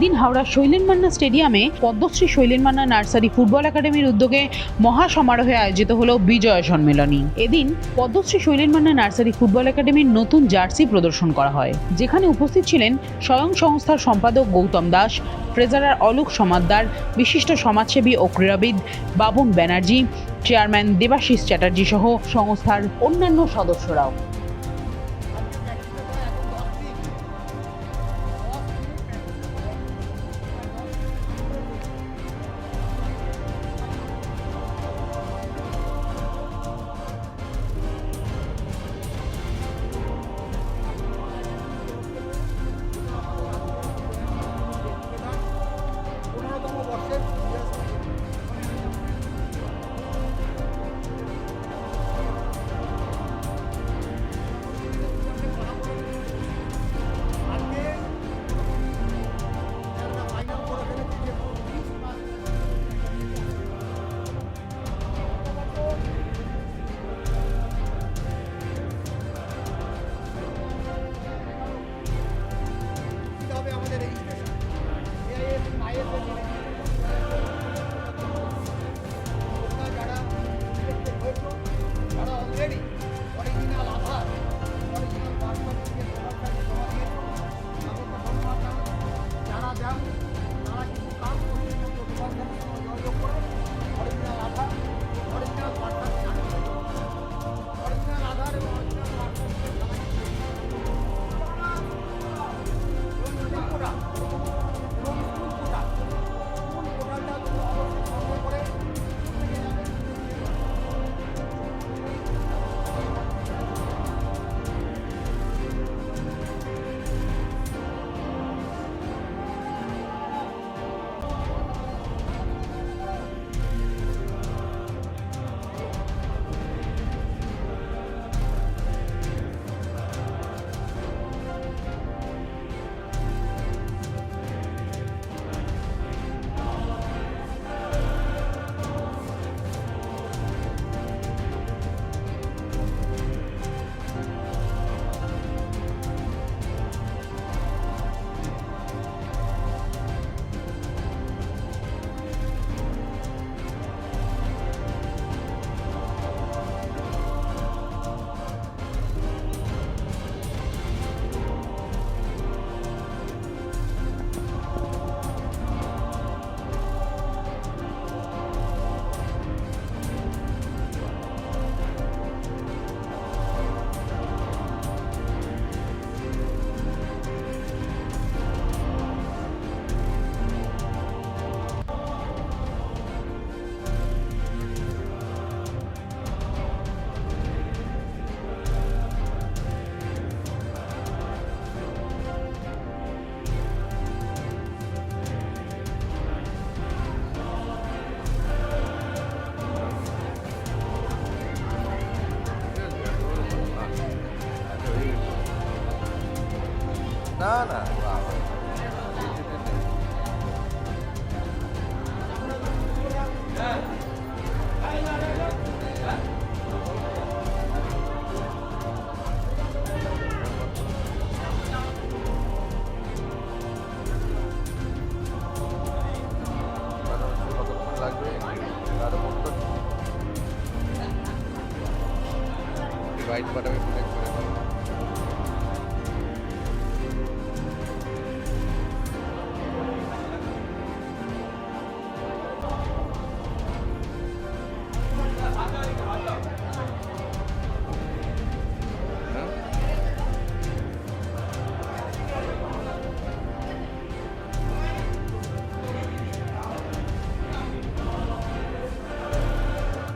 এদিন হাওড়া শৈলেন মান্না স্টেডিয়ামে Padmashri Sailen Manna nursery football একাডেমির উদ্যোগে মহা সমারোহে আয়োজিত হলো বিজয় সম্মেলনী। এদিন পদ্মশ্রী শৈলেন মান্না নার্সারি ফুটবল একাডেমির নতুন জার্সি প্রদর্শন করা হয়। যেখানে উপস্থিত ছিলেন স্বয়ং সংস্থার সম্পাদক গৌতম দাস, ট্রেজারার অলোক সমাদ্দার, বিশিষ্ট সমাজসেবী ও ক্রীড়াবিদ বাবুন ব্যানার্জি, চেয়ারম্যান দেবাশিস চ্যাটার্জি সহ সংস্থার অন্যান্য সদস্যরাও।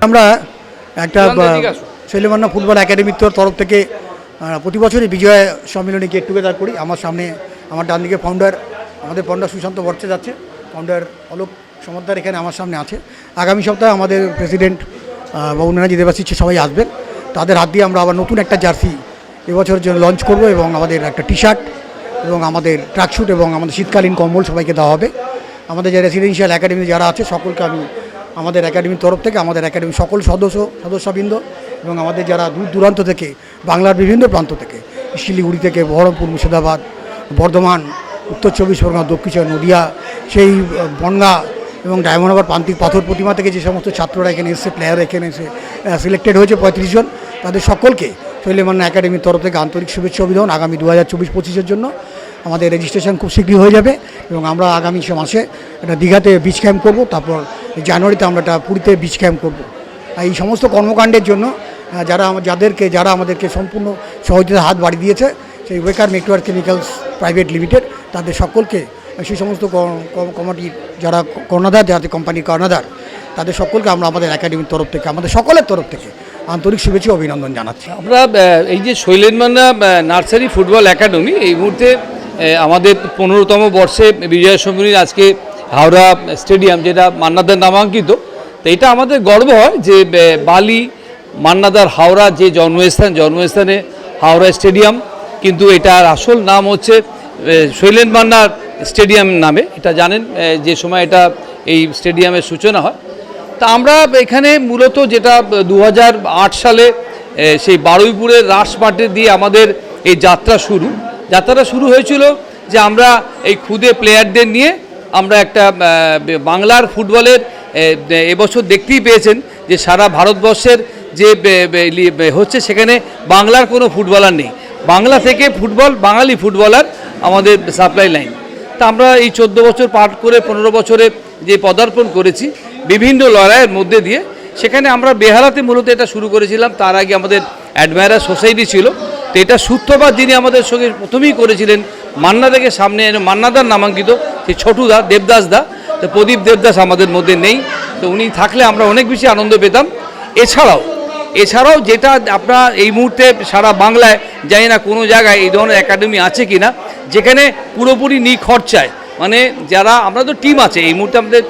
আমরা একটা শৈলমান্না ফুটবল একাডেমির তোর তরফ থেকে প্রতি বছরই বিজয় সম্মেলনী গেট টুগেদার করি। আমার সামনে আমার ডান দিকে ফাউন্ডার আমাদের ফাউন্ডার সুশান্ত বর্চে যাচ্ছে। ফাউন্ডার অলোক সমদ্দার এখানে আমার সামনে আছে। আগামী সপ্তাহে আমাদের প্রেসিডেন্ট বাবু নানাজি দেবাশিস সবাই আসবেন। তাদের হাত দিয়ে আমরা আবার নতুন একটা জার্সি এবছরের জন্য লঞ্চ করব এবং আমাদের একটা টি শার্ট এবং আমাদের ট্র্যাকস্যুট এবং আমাদের শীতকালীন কম্বল সবাইকে দেওয়া হবে। আমাদের যে রেসিডেন্সিয়াল একাডেমি যারা আছে সকলকে আমি আমাদের একাডেমির তরফ থেকে আমাদের একাডেমির সকল সদস্য, সদস্যবৃন্দ এবং আমাদের যারা দূর দূরান্ত থেকে, বাংলার বিভিন্ন প্রান্ত থেকে, শিলিগুড়ি থেকে বহরমপুর, মুর্শিদাবাদ, বর্ধমান, উত্তর চব্বিশ পরগনা, দক্ষিণ নদিয়া, সেই বনগা এবং ডায়মন্ড হারবার প্রান্তিক পাথর প্রতিমা থেকে যে সমস্ত ছাত্ররা এখানে এসে প্লেয়ার এখানে এসে সিলেক্টেড হয়েছে পঁয়ত্রিশ জন, তাদের সকলকে শৈলেমান্না একাডেমির তরফ থেকে আন্তরিক শুভেচ্ছা অভিনন্দন। আগামী দু হাজার চব্বিশ পঁচিশের জন্য আমাদের রেজিস্ট্রেশন খুব শীঘ্রই হয়ে যাবে এবং আমরা আগামী মাসে একটা দীঘাতে বিচ ক্যাম্প করব, তারপর জানুয়ারিতে আমরা একটা পুরীতে বিচ ক্যাম্প করব। এই সমস্ত কর্মকাণ্ডের জন্য যারা যাদেরকে, যারা আমাদেরকে সম্পূর্ণ সহযোগিতার হাত বাড়িয়ে দিয়েছে, সেই Wacker network chemicals private limited তাদের সকলকে সেই সমস্ত কমিটির যারা কর্ণাধার, যারা কোম্পানির কর্ণাধার, তাদের সকলকে আমরা আমাদের একাডেমির তরফ থেকে, আমাদের সকলের তরফ থেকে আন্তরিক শুভেচ্ছা অভিনন্দন জানাচ্ছি। আমরা এই যে শৈলেনমান্না নার্সারি ফুটবল একাডেমি এই মুহূর্তে আমাদের পনেরোতম বর্ষে বিজয় সম্মিলনী আজকে হাওড়া স্টেডিয়াম, যেটা মান্নাদার নামাঙ্কিত, তো এটা আমাদের গর্ব হয় যে বালি, মান্নাদার হাওড়া যে জন্মস্থান, জন্মস্থানে হাওড়া স্টেডিয়াম, কিন্তু এটার আসল নাম হচ্ছে শৈলেন মান্নার স্টেডিয়াম নামে। এটা জানেন যে সময় এটা এই স্টেডিয়ামের সূচনা হয়। তা আমরা এখানে মূলত যেটা দু হাজার আট সালে সেই বারুইপুরের রাসমাটে দিয়ে আমাদের এই যাত্রা শুরু। যাত্রাটা শুরু হয়েছিল যে আমরা এই খুদে প্লেয়ারদের নিয়ে আমরা একটা বাংলার ফুটবলের এবছর দেখতেই পেয়েছেন যে সারা ভারতবর্ষের যে হচ্ছে সেখানে বাংলার কোনো ফুটবলার নেই। বাংলা থেকে ফুটবল, বাঙালি ফুটবলার আমাদের সাপ্লাই লাইন। তা আমরা এই চোদ্দ বছর পার করে পনেরো বছরে যে পদার্পণ করেছি, বিভিন্ন লড়াইয়ের মধ্যে দিয়ে, সেখানে আমরা বেহালাতে মূলত এটা শুরু করেছিলাম। তার আগে আমাদের অ্যাডমায়ারার সোসাইটি ছিল। তো এটা সূত্রপাত যিনি আমাদের সঙ্গে প্রথমেই করেছিলেন মান্না থেকে সামনে এনে মান্নাদার নামাঙ্কিত সেই ছোটুদা দেবদাস দা। তো প্রদীপ দেবদাস আমাদের মধ্যে নেই। তো উনি থাকলে আমরা অনেক বেশি আনন্দ পেতাম। এছাড়াও এছাড়াও যেটা আপনার এই মুহূর্তে সারা বাংলায় জানি না কোনো জায়গায় এই ধরনের একাডেমি আছে কি না যেখানে পুরোপুরি নিখরচায়। মানে যারা, আমরা তো টিম আছে। এই মুহূর্তে আমাদের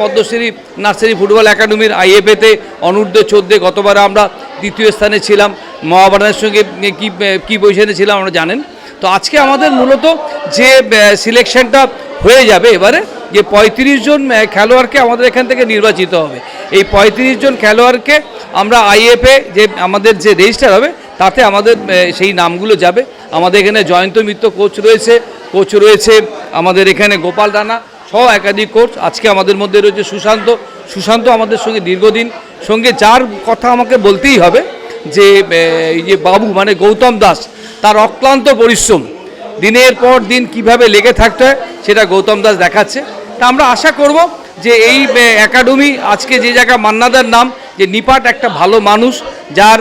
পদ্মশ্রী নার্সারি ফুটবল একাডেমির আইএফএতে অনূর্ধ্ব চোদ্দে গতবার আমরা দ্বিতীয় স্থানে ছিলাম। মহাবানের সঙ্গে কী কী পজিশনে ছিলাম, আমরা জানেন। তো আজকে আমাদের মূলত যে সিলেকশনটা হয়ে যাবে এবারে, যে পঁয়ত্রিশ জন খেলোয়াড়কে আমাদের এখান থেকে নির্বাচিত হবে। এই পঁয়ত্রিশ জন খেলোয়াড়কে আমরা আইএফএ যে, আমাদের যে রেজিস্টার হবে, তাতে আমাদের সেই নামগুলো যাবে। আমাদের এখানে জয়ন্ত মিত্র কোচ রয়েছে কোচ রয়েছে আমাদের এখানে গোপাল রানা সহ একাধিক কোচ আজকে আমাদের মধ্যে রয়েছে সুশান্ত। সুশান্ত আমাদের সঙ্গে দীর্ঘদিন। সঙ্গে যার কথা আমাকে বলতেই হবে যে এই যে বাবু মানে গৌতম দাস তার অক্লান্ত পরিশ্রম। দিনের পর দিন কীভাবে লেগে থাকতে হয়, সেটা গৌতম দাস দেখাচ্ছে। তা আমরা আশা করব যে এই একাডেমি আজকে যে জায়গা মান্নাদার নাম, যে নিপাট একটা ভালো মানুষ, যার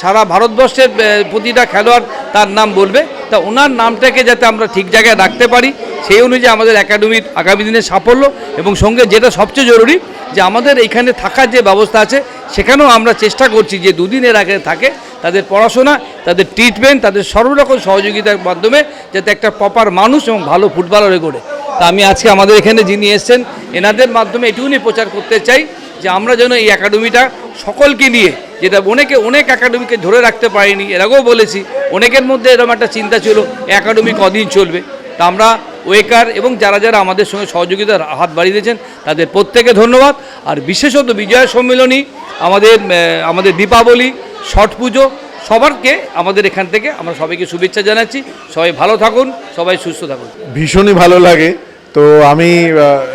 সারা ভারতবর্ষের প্রতিটা খেলোয়াড় তার নাম বলবে। তা ওনার নামটাকে যাতে আমরা ঠিক জায়গায় রাখতে পারি, সেই অনুযায়ী আমাদের একাডেমির আগামী দিনের সাফল্য এবং সঙ্গে যেটা সবচেয়ে জরুরি, যে আমাদের এইখানে থাকার যে ব্যবস্থা আছে, সেখানেও আমরা চেষ্টা করছি যে দুদিনের আগে থাকে তাদের পড়াশোনা, তাদের ট্রিটমেন্ট তাদের সর্বরকম সহযোগিতার মাধ্যমে যাতে একটা প্রপার মানুষ এবং ভালো ফুটবলার হয়ে গড়ে। তা আমি আজকে আমাদের এখানে যিনি এসছেন, এনাদের মাধ্যমে এটুকুনি প্রচার করতে চাই যে আমরা যেন এই একাডেমিটা সকলকে নিয়ে, যেটা অনেকে, অনেক একাডেমিকে ধরে রাখতে পারিনি, এর আগেও বলেছি, অনেকের মধ্যে এরকম একটা চিন্তা ছিল একাডেমি কদিন চলবে? তা আমরা ওয়েকার এবং যারা যারা আমাদের সঙ্গে সহযোগিতার হাত বাড়িয়ে দিয়েছেন তাদের প্রত্যেকে ধন্যবাদ। আর বিশেষত বিজয়া সম্মেলনী, আমাদের আমাদের দীপাবলি ছট পুজো সবারকে আমাদের এখান থেকে আমরা সবাইকে শুভেচ্ছা জানাচ্ছি। সবাই ভালো থাকুন, সবাই সুস্থ থাকুন। ভীষণই ভালো লাগে। তো আমি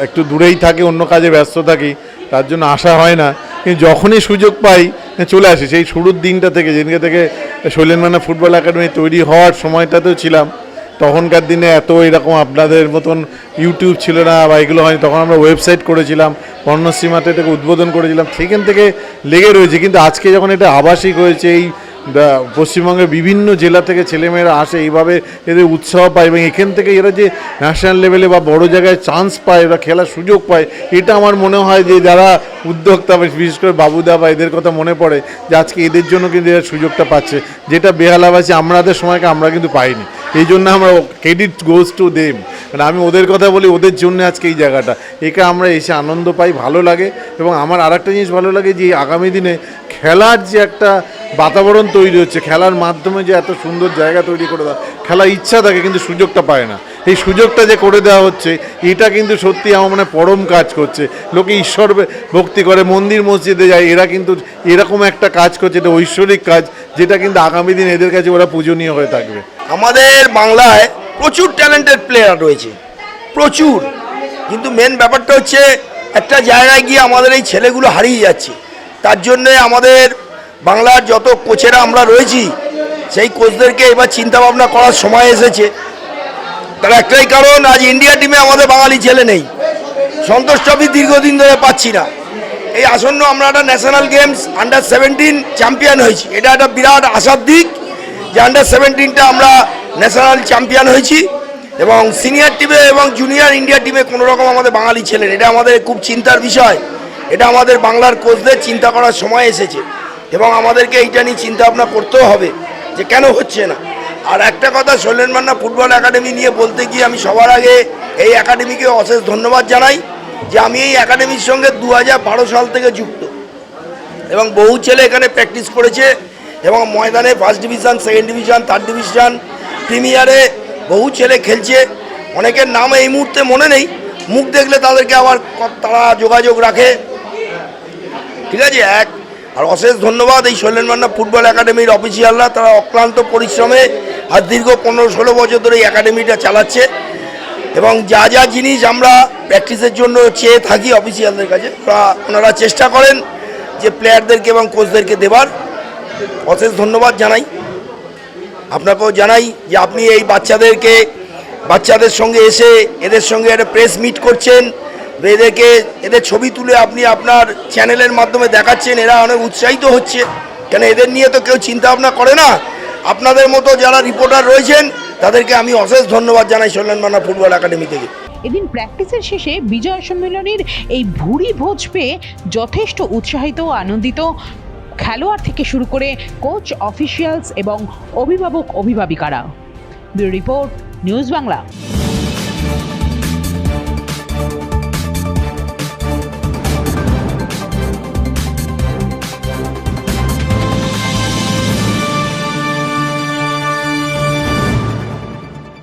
একটু দূরেই থাকি, অন্য কাজে ব্যস্ত থাকি, তার জন্য আশা হয় না। কিন্তু যখনই সুযোগ পাই চলে আসি। সেই শুরুর দিনটা থেকে, যেদিনকে থেকে শৈলেন মানে ফুটবল একাডেমি তৈরি হওয়ার সময়টাতেও ছিলাম। তখনকার দিনে এত এরকম আপনাদের মতন ইউটিউব ছিল না বা এগুলো হয়নি, তখন আমরা ওয়েবসাইট করেছিলাম পর্ণসীমাতে থেকে উদ্বোধন করেছিলাম, সেখান থেকে লেগে রয়েছে। কিন্তু আজকে যখন এটা আবাসিক হয়েছে, এই পশ্চিমবঙ্গের বিভিন্ন জেলা থেকে ছেলেমেয়েরা আসে, এইভাবে এদের উৎসাহ পায় এবং এখান থেকে এরা যে ন্যাশনাল লেভেলে বা বড় জায়গায় চান্স পায় এরা খেলার সুযোগ পায়, এটা আমার মনে হয় যে যারা উদ্যোক্তা বিশেষ করে বাবুদা বা এদের কথা মনে পড়ে, যে আজকে এদের জন্য কিন্তু এরা সুযোগটা পাচ্ছে। যেটা বেহালাবাসী, আমাদের সময়কে আমরা কিন্তু পাইনি। এই জন্য আমরা ক্রেডিট গোজ টু দেম মানে আমি ওদের কথা বলি, ওদের জন্য আজকে এই জায়গাটা। একে আমরা এসে আনন্দ পাই, ভালো লাগে। এবং আমার আর একটা জিনিস ভালো লাগে যে, আগামী দিনে খেলার যে একটা বাতাবরণ তৈরি হচ্ছে, খেলার মাধ্যমে যে এত সুন্দর জায়গা তৈরি করে দেওয়া খেলার ইচ্ছা থাকে কিন্তু সুযোগটা পায় না। এই সুযোগটা যে করে দেওয়া হচ্ছে, এটা কিন্তু সত্যি আমার মানে পরম কাজ করছে। লোকে ঈশ্বর ভক্তি করে, মন্দির মসজিদে যায়, এরা কিন্তু এরকম একটা কাজ করছে, এটা ঐশ্বরিক কাজ, যেটা কিন্তু আগামী দিন এদের কাছে ওরা পূজনীয় হয়ে থাকবে। আমাদের বাংলায় প্রচুর ট্যালেন্টেড প্লেয়ার রয়েছে, প্রচুর। কিন্তু মেন ব্যাপারটা হচ্ছে, একটা জায়গায় গিয়ে আমাদের এই ছেলেগুলো হারিয়ে যাচ্ছে। তার জন্যে আমাদের বাংলার যত কোচেরা আমরা রয়েছি, সেই কোচদেরকে এবার চিন্তা ভাবনা করার সময় এসেছে। তার একটাই কারণ, আজ ইন্ডিয়া টিমে আমাদের বাঙালি ছেলে নেই। সন্তোষ ট্রফি দীর্ঘদিন ধরে পাচ্ছি না। এই আসন্ন আমরা একটা national games under seventeen champion হয়েছি। এটা একটা বিরাট আশার দিক যে আন্ডার সেভেন্টিনটা আমরা ন্যাশনাল চ্যাম্পিয়ন হয়েছি এবং সিনিয়র টিমে এবং জুনিয়র ইন্ডিয়া টিমে কোনো রকম আমাদের বাঙালি ছেলে। এটা আমাদের খুব চিন্তার বিষয়। এটা আমাদের বাংলার কোচদের চিন্তা করার সময় এসেছে। এবং আমাদেরকে এইটা নিয়ে চিন্তা ভাবনা করতেও হবে যে কেন হচ্ছে না। আর একটা কথা শৈলেন মান্না ফুটবল একাডেমি নিয়ে বলতে গিয়ে আমি সবার আগে এই একাডেমিকে অশেষ ধন্যবাদ জানাই যে আমি এই একাডেমির সঙ্গে দু হাজার বারো সাল থেকে যুক্ত। এবং বহু ছেলে এখানে প্র্যাকটিস করেছে এবং ময়দানে first division, second division, third division, প্রিমিয়ারে বহু ছেলে খেলছে। অনেকের নাম এই মুহূর্তে মনে নেই, মুখ দেখলে তাদেরকে আবার তারা যোগাযোগ রাখে। ঠিক আছে? এক আর অশেষ ধন্যবাদ এই শৈলেন মান্না ফুটবল একাডেমির অফিসিয়ালরা। তারা অক্লান্ত পরিশ্রমে আর দীর্ঘ পনেরো ষোলো বছর ধরে এই একাডেমিটা চালাচ্ছে। এবং যা যা জিনিস আমরা প্র্যাকটিসের জন্য চেয়ে থাকি অফিসিয়ালদের কাছে, ওরা ওনারা চেষ্টা করেন যে প্লেয়ারদেরকে এবং কোচদেরকে দেবার। অশেষ ধন্যবাদ জানাই। আপনাকেও জানাই যে আপনি এই বাচ্চাদেরকে, বাচ্চাদের সঙ্গে এসে এদের সঙ্গে একটা প্রেস মিট করছেন। এদেরকে এদের ছবি তুলে আপনি আপনার চ্যানেলের মাধ্যমে দেখাচ্ছেন, এরা অনেক উৎসাহিত হচ্ছে। কেন এদের নিয়ে তো কেউ চিন্তা ভাবনা করে না? আপনাদের মতো যারা রিপোর্টার রয়েছেন, তাদেরকে আমি অশেষ ধন্যবাদ জানাই সল্যান মান্না ফুটবল একাডেমি থেকে। এদিন প্র্যাকটিসের শেষে বিজয় সম্মেলনের এই ভুরি ভোজ পেয়ে যথেষ্ট উৎসাহিত ও আনন্দিত খেলোয়াড় থেকে শুরু করে কোচ অফিসিয়ালস এবং অভিভাবক, অভিভাবিকারা। Report, news Bangla.